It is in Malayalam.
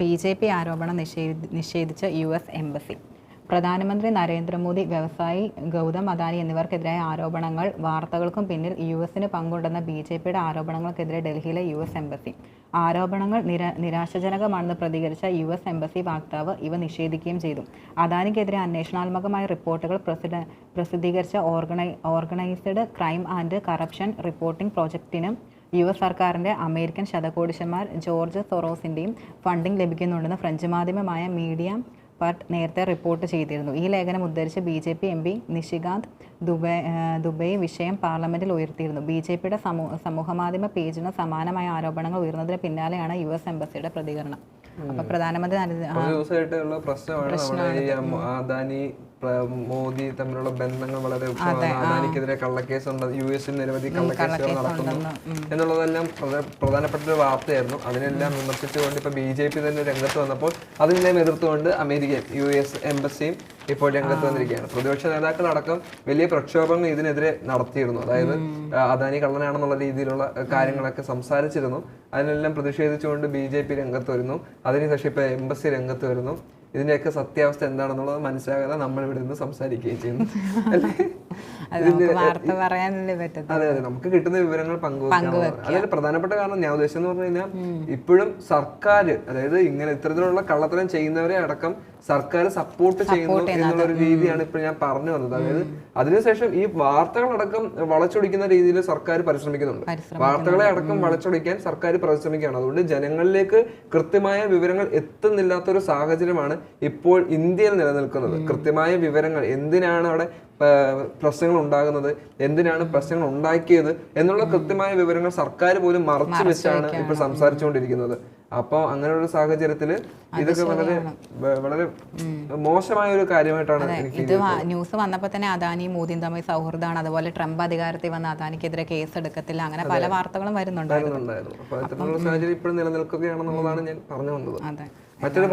ബി ജെ പി ആരോപണം നിഷേധി നിഷേധിച്ച യു എസ് എംബസി. പ്രധാനമന്ത്രി നരേന്ദ്രമോദി വ്യവസായി ഗൗതം അദാനി എന്നിവർക്കെതിരായ ആരോപണങ്ങൾ വാർത്തകൾക്കും പിന്നിൽ യു എസിന് പങ്കുണ്ടെന്ന ബി ജെ പിയുടെ ആരോപണങ്ങൾക്കെതിരെ ഡൽഹിയിലെ യു എസ് എംബസി. ആരോപണങ്ങൾ നിര നിരാശാജനകമാണെന്ന് പ്രതികരിച്ച യു എസ് എംബസി വക്താവ് ഇവ നിഷേധിക്കുകയും ചെയ്തു. അദാനിക്കെതിരെ അന്വേഷണാത്മകമായ റിപ്പോർട്ടുകൾ പ്രസിഡ പ്രസിദ്ധീകരിച്ച ഓർഗനൈ organised crime and corruption reporting പ്രോജക്റ്റിനും U S സർക്കാരിന്റെ അമേരിക്കൻ ശതകോടിശന്മാർ ജോർജ് സൊറോസിന്റെയും ഫണ്ടിംഗ് ലഭിക്കുന്നുണ്ടെന്ന് ഫ്രഞ്ച് മാധ്യമമായ മീഡിയ പട്ട് നേരത്തെ റിപ്പോർട്ട് ചെയ്തിരുന്നു. ഈ ലേഖനം ഉദ്ധരിച്ച് B J P M P Nishikant Dubey Dubey വിഷയം പാർലമെന്റിൽ ഉയർത്തിയിരുന്നു. ബി ജെ പിയുടെ സമൂഹ സമൂഹമാധ്യമ പേജിന് സമാനമായ ആരോപണങ്ങൾ ഉയർന്നതിന് പിന്നാലെയാണ് യു എസ് എംബസിയുടെ പ്രതികരണം. അപ്പൊ പ്രധാനമന്ത്രി പ്രശ്നമാണ്. അദാനി മോദി തമ്മിലുള്ള ബന്ധങ്ങൾ വളരെ. അദാനിക്കെതിരെ കള്ളക്കേസ് ഉണ്ട് യു എസിൽ നിരവധി കള്ളക്കേസുകൾ നടക്കുന്നു. എന്നുള്ളതെല്ലാം പ്രധാനപ്പെട്ട ഒരു വാർത്തയായിരുന്നു. അതിനെല്ലാം വിമർശിച്ചുകൊണ്ട് ഇപ്പൊ ബി ജെ പി തന്നെ രംഗത്ത് വന്നപ്പോൾ അതിനെല്ലാം എതിർത്തുകൊണ്ട് അമേരിക്കയും യു എസ് എംബസിയും ഇപ്പോൾ രംഗത്ത് വന്നിരിക്കുകയാണ്. പ്രതിപക്ഷ നേതാക്കളടക്കം വലിയ പ്രക്ഷോഭങ്ങൾ ഇതിനെതിരെ നടത്തിയിരുന്നു. അതായത് അദാനി കള്ളനാണെന്നുള്ള രീതിയിലുള്ള കാര്യങ്ങളൊക്കെ സംസാരിച്ചിരുന്നു. അതിനെല്ലാം പ്രതിഷേധിച്ചുകൊണ്ട് ബി ജെ പി രംഗത്ത് വരുന്നു. അതിനുശേഷം ഇപ്പൊ എംബസി രംഗത്ത് വരുന്നു. ഇതിന്റെയൊക്കെ സത്യാവസ്ഥ എന്താണെന്നുള്ളത് മനസ്സിലാകാതെ നമ്മൾ ഇവിടെ നിന്ന് സംസാരിക്കുകയും ചെയ്യുന്നു അല്ലേ? വാർത്ത പറയാനല്ലേ അതെ അതെ. നമുക്ക് കിട്ടുന്ന വിവരങ്ങൾ പങ്കുവെക്കാം അതായത് പ്രധാനപ്പെട്ട കാരണം. ഞാൻ ഉദ്ദേശം എന്ന് പറഞ്ഞു കഴിഞ്ഞാൽ ഇപ്പോഴും സർക്കാർ അതായത് ഇങ്ങനെ ഇത്തരത്തിലുള്ള കള്ളത്തരം ചെയ്യുന്നവരെ അടക്കം സർക്കാർ സപ്പോർട്ട് ചെയ്യുന്നു എന്നുള്ള ഒരു രീതിയാണ് ഇപ്പോൾ ഞാൻ പറഞ്ഞു വന്നത്. അതായത് അതിനുശേഷം ഈ വാർത്തകളടക്കം വളച്ചൊടിക്കുന്ന രീതിയിൽ സർക്കാർ പരിശ്രമിക്കുന്നുണ്ട്. വാർത്തകളെ അടക്കം വളച്ചൊടിക്കാൻ സർക്കാർ പരിശ്രമിക്കുകയാണ്. അതുകൊണ്ട് ജനങ്ങളിലേക്ക് കൃത്യമായ വിവരങ്ങൾ എത്തുന്നില്ലാത്ത ഒരു സാഹചര്യമാണ് ഇപ്പോൾ ഇന്ത്യയിൽ നിലനിൽക്കുന്നത്. കൃത്യമായ വിവരങ്ങൾ എന്തിനാണ് അവിടെ പ്രശ്നങ്ങൾ ഉണ്ടാകുന്നത് എന്തിനാണ് പ്രശ്നങ്ങൾ ഉണ്ടാക്കിയത് എന്നുള്ള കൃത്യമായ വിവരങ്ങൾ സർക്കാർ പോലും മറച്ചു വെച്ചാണ് ഇപ്പൊ സംസാരിച്ചുകൊണ്ടിരിക്കുന്നത്. അപ്പോൾ അങ്ങനെയുള്ള സാഹചര്യത്തിൽ ഇതൊക്കെ വളരെ വളരെ മോശമായ ഒരു കാര്യമായിട്ടാണ് ഇത് ന്യൂസ് വന്നപ്പോൾ തന്നെ അദാനിയും മോദിയും തമ്മിൽ സൗഹൃദമാണ്. അതുപോലെ ട്രംപ് അധികാരത്തിൽ വന്ന അദാനിക്കെതിരെ കേസ് എടുക്കത്തില്ല അങ്ങനെ പല വാർത്തകളും വരുന്നുണ്ടായിരുന്നു. അപ്പൊ ഇത്തരത്തിലുള്ള സാഹചര്യം ഇപ്പോഴും നിലനിൽക്കുകയാണെന്നുള്ളതാണ് ഞാൻ പറഞ്ഞു വന്നത്. അതെ. മറ്റൊരു